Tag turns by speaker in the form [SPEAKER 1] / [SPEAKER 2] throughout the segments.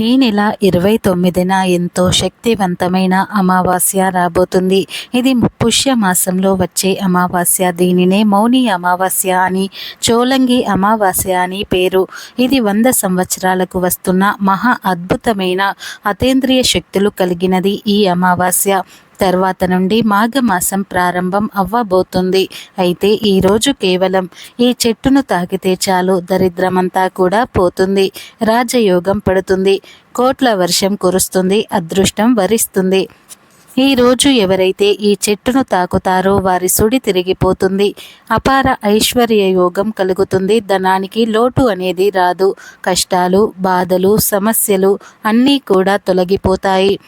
[SPEAKER 1] ఈ నెల ఇరవై తొమ్మిదిన ఎంతో శక్తివంతమైన అమావాస్య రాబోతుంది. ఇది పుష్య మాసంలో వచ్చే అమావాస్య. దీనినే మౌని అమావాస్య అని చోలంగి అమావాస్య అని పేరు. ఇది వంద సంవత్సరాలకు వస్తున్న మహా అద్భుతమైన అతేంద్రియ శక్తులు కలిగినది ఈ అమావాస్య. తర్వాత నుండి మాఘమాసం ప్రారంభం అవ్వబోతుంది. అయితే ఈరోజు కేవలం ఈ చెట్టును తాకితే చాలు దరిద్రమంతా కూడా పోతుంది. రాజయోగం పడుతుంది. కోట్ల వర్షం కురుస్తుంది అదృష్టం వరిస్తుంది. ఈరోజు ఎవరైతే ఈ చెట్టును తాకుతారో వారి సుడి తిరిగిపోతుంది. అపార ఐశ్వర్య యోగం కలుగుతుంది. ధనానికి లోటు అనేది రాదు. కష్టాలు బాధలు సమస్యలు అన్నీ కూడా తొలగిపోతాయి.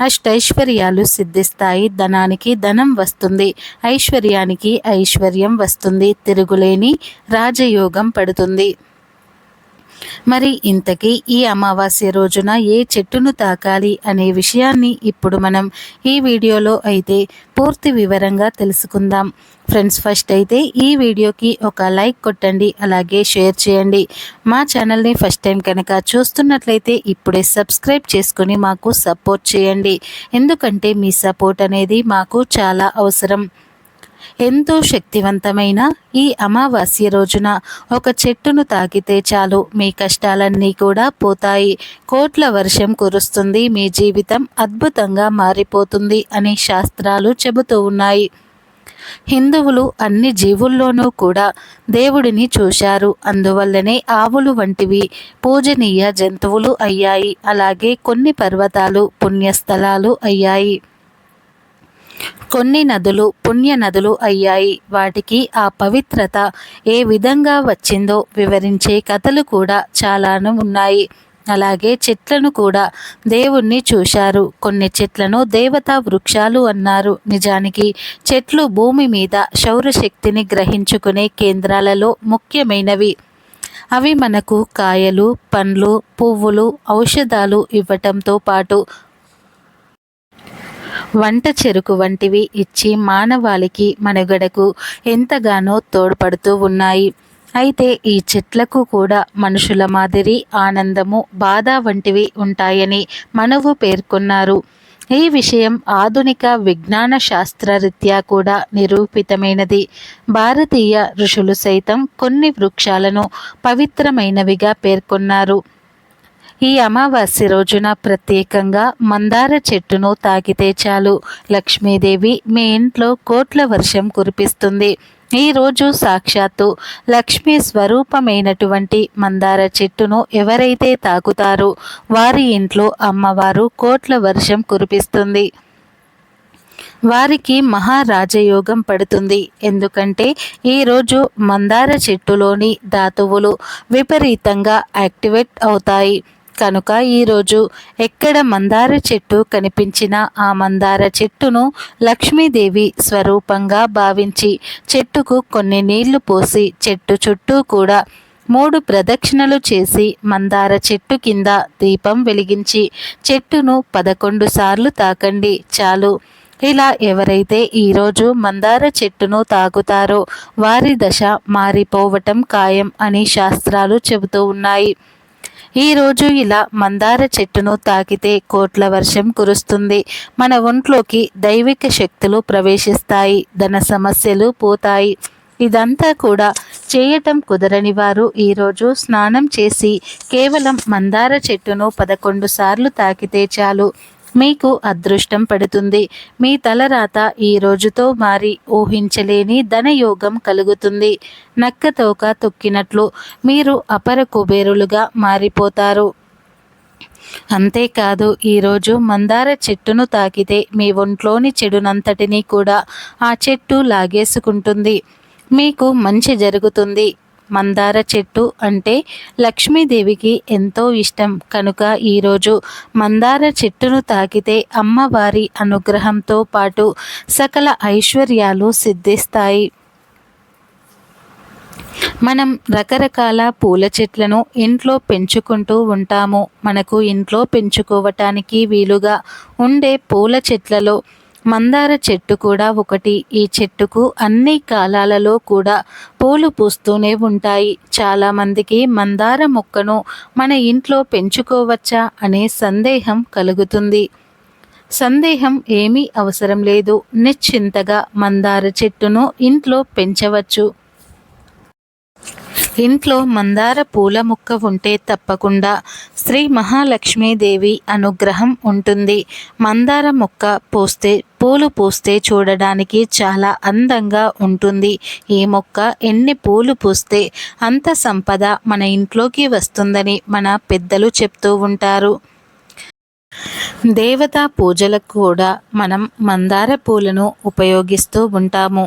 [SPEAKER 1] అష్టైశ్వర్యాలు సిద్ధిస్తాయి. ధనానికి ధనం వస్తుంది. ఐశ్వర్యానికి ఐశ్వర్యం వస్తుంది. తిరుగులేని రాజయోగం పడుతుంది. మరి ఇంతకీ ఈ అమావాస్య రోజున ఏ చెట్టును తాకాలి అనే విషయాన్ని ఇప్పుడు మనం ఈ వీడియోలో అయితే పూర్తి వివరంగా తెలుసుకుందాం. ఫ్రెండ్స్ ఫస్ట్ అయితే ఈ వీడియోకి ఒక లైక్ కొట్టండి అలాగే షేర్ చేయండి. మా ఛానల్ని ఫస్ట్ టైం కనుక చూస్తున్నట్లయితే ఇప్పుడే సబ్స్క్రైబ్ చేసుకుని మాకు సపోర్ట్ చేయండి. ఎందుకంటే మీ సపోర్ట్ అనేది మాకు చాలా అవసరం. ఎంతో శక్తివంతమైన ఈ అమావాస్య రోజున ఒక చెట్టును తాకితే చాలు. మీ కష్టాలన్నీ కూడా పోతాయి. కోట్ల వర్షం కురుస్తుంది. మీ జీవితం అద్భుతంగా మారిపోతుంది అని శాస్త్రాలు చెబుతూ ఉన్నాయి. హిందువులు అన్ని జీవుల్లోనూ కూడా దేవుడిని చూశారు. అందువల్లనే ఆవులు వంటివి పూజనీయ జంతువులు అయ్యాయి. అలాగే కొన్ని పర్వతాలు పుణ్యస్థలాలు అయ్యాయి. కొన్ని నదులు పుణ్య నదులు అయ్యాయి. వాటికి ఆ పవిత్రత ఏ విధంగా వచ్చిందో వివరించే కథలు కూడా చాలాను ఉన్నాయి. అలాగే చెట్లను కూడా దేవుణ్ణి చూశారు. కొన్ని చెట్లను దేవతా వృక్షాలు అన్నారు. నిజానికి చెట్లు భూమి మీద శౌరశక్తిని గ్రహించుకునే కేంద్రాలలో ముఖ్యమైనవి. అవి మనకు కాయలు పండ్లు పువ్వులు ఔషధాలు ఇవ్వటంతో పాటు వంట చెరుకు వంటివి ఇచ్చి మానవాళికి మనుగడకు ఎంతగానో తోడ్పడుతూ ఉన్నాయి. అయితే ఈ చెట్లకు కూడా మనుషుల మాదిరి ఆనందము బాధ వంటివి ఉంటాయని మనవు పేర్కొన్నారు. ఈ విషయం ఆధునిక విజ్ఞాన శాస్త్రరీత్యా కూడా నిరూపితమైనది. భారతీయ ఋషులు సైతం కొన్ని వృక్షాలను పవిత్రమైనవిగా పేర్కొన్నారు. ఈ అమావాస్య రోజున ప్రత్యేకంగా మందార చెట్టును తాకితే చాలు. లక్ష్మీదేవి మీ ఇంట్లో కోట్ల వర్షం కురిపిస్తుంది. ఈరోజు సాక్షాత్తు లక్ష్మీ స్వరూపమైనటువంటి మందార చెట్టును ఎవరైతే తాకుతారో వారి ఇంట్లో అమ్మవారు కోట్ల వర్షం కురిపిస్తుంది. వారికి మహారాజయోగం పడుతుంది. ఎందుకంటే ఈరోజు మందార చెట్టులోని ధాతువులు విపరీతంగా యాక్టివేట్ అవుతాయి. కనుక ఈరోజు ఎక్కడ మందార చెట్టు కనిపించినా ఆ మందార చెట్టును లక్ష్మీదేవి స్వరూపంగా భావించి చెట్టుకు కొన్ని నీళ్ళు పోసి చెట్టు చుట్టూ కూడా మూడు ప్రదక్షిణలు చేసి మందార చెట్టు కింద దీపం వెలిగించి చెట్టును పదకొండు సార్లు తాకండి. చాలు. ఇలా ఎవరైతే ఈరోజు మందార చెట్టును తాగుతారో వారి దశ మారిపోవటం ఖాయం అని శాస్త్రాలు చెబుతూ ఉన్నాయి. ఈరోజు ఇలా మందార చెట్టును తాకితే కోట్ల వర్షం కురుస్తుంది. మన ఒంట్లోకి దైవిక శక్తులు ప్రవేశిస్తాయి. ధన సమస్యలు పోతాయి. ఇదంతా కూడా చేయటం కుదరని వారు ఈరోజు స్నానం చేసి కేవలం మందార చెట్టును పదకొండు సార్లు తాకితే చాలు. మీకు అదృష్టం పడుతుంది. మీ తలరాత ఈ రోజుతో మారి ఊహించలేని ధనయోగం కలుగుతుంది. నక్కతోక తొక్కినట్లు మీరు అపర కుబేరులుగా మారిపోతారు. అంతేకాదు ఈరోజు మందార చెట్టును తాకితే మీ ఒంట్లోని చెడునంతటినీ కూడా ఆ చెట్టు లాగేసుకుంటుంది. మీకు మంచి జరుగుతుంది. మందార చెట్టు అంటే లక్ష్మీదేవికి ఎంతో ఇష్టం. కనుక ఈరోజు మందార చెట్టును తాకితే అమ్మవారి అనుగ్రహంతో పాటు సకల ఐశ్వర్యాలు సిద్ధిస్తాయి. మనం రకరకాల పూల చెట్లను ఇంట్లో పెంచుకుంటూ ఉంటాము. మనకు ఇంట్లో పెంచుకోవటానికి వీలుగా ఉండే పూల చెట్లలో మందార చెట్టు కూడా ఒకటి. ఈ చెట్టుకు అన్ని కాలాలలో కూడా పూలు పూస్తూనే ఉంటాయి. చాలామందికి మందార మొక్కను మన ఇంట్లో పెంచుకోవచ్చా అనే సందేహం కలుగుతుంది. సందేహం ఏమీ అవసరం లేదు. నిశ్చింతగా మందార చెట్టును ఇంట్లో పెంచవచ్చు. ఇంట్లో మందార పూల మొక్క ఉంటే తప్పకుండా శ్రీ మహాలక్ష్మీదేవి అనుగ్రహం ఉంటుంది. మందార మొక్క పూస్తే పూలు పూస్తే చూడడానికి చాలా అందంగా ఉంటుంది. ఈ మొక్క ఎన్ని పూలు పూస్తే అంత సంపద మన ఇంట్లోకి వస్తుందని మన పెద్దలు చెప్తూ ఉంటారు. దేవతా పూజలకు కూడా మనం మందార పూలను ఉపయోగిస్తూ ఉంటాము.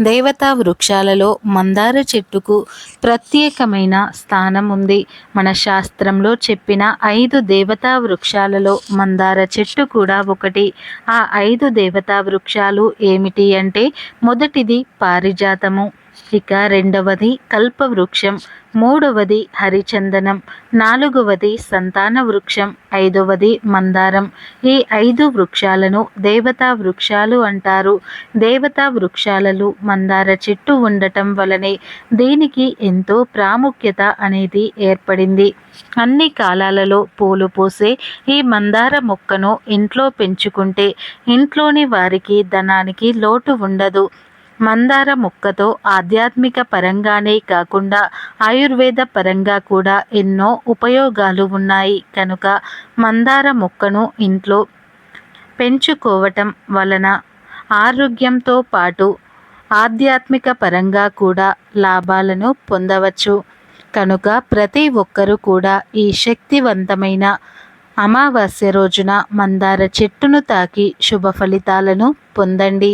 [SPEAKER 1] దేవతా వృక్షాలలో మందార చెట్టుకు ప్రత్యేకమైన స్థానం ఉంది. మన శాస్త్రంలో చెప్పిన ఐదు దేవతా వృక్షాలలో మందార చెట్టు కూడా ఒకటి. ఆ ఐదు దేవతా వృక్షాలు ఏమిటి అంటే మొదటిది పారిజాతము. ఇక రెండవది కల్పవృక్షం మూడవది హరిచందనం నాలుగవది సంతాన వృక్షం ఐదవది మందారం. ఈ ఐదు వృక్షాలను దేవతా వృక్షాలు అంటారు. దేవతా వృక్షాలలో మందార చెట్టు ఉండటం వలనే దీనికి ఎంతో ప్రాముఖ్యత అనేది ఏర్పడింది. అన్ని కాలాలలో పూలు పూసే ఈ మందార మొక్కను ఇంట్లో పెంచుకుంటే ఇంట్లోని వారికి ధనానికి లోటు ఉండదు. మందార మొక్కతో ఆధ్యాత్మిక పరంగానే కాకుండా ఆయుర్వేద పరంగా కూడా ఎన్నో ఉపయోగాలు ఉన్నాయి. కనుక మందార మొక్కను ఇంట్లో పెంచుకోవటం వలన ఆరోగ్యంతో పాటు ఆధ్యాత్మిక పరంగా కూడా లాభాలను పొందవచ్చు. కనుక ప్రతి ఒక్కరూ కూడా ఈ శక్తివంతమైన అమావాస్య రోజున మందార చెట్టును తాకి శుభ ఫలితాలను పొందండి.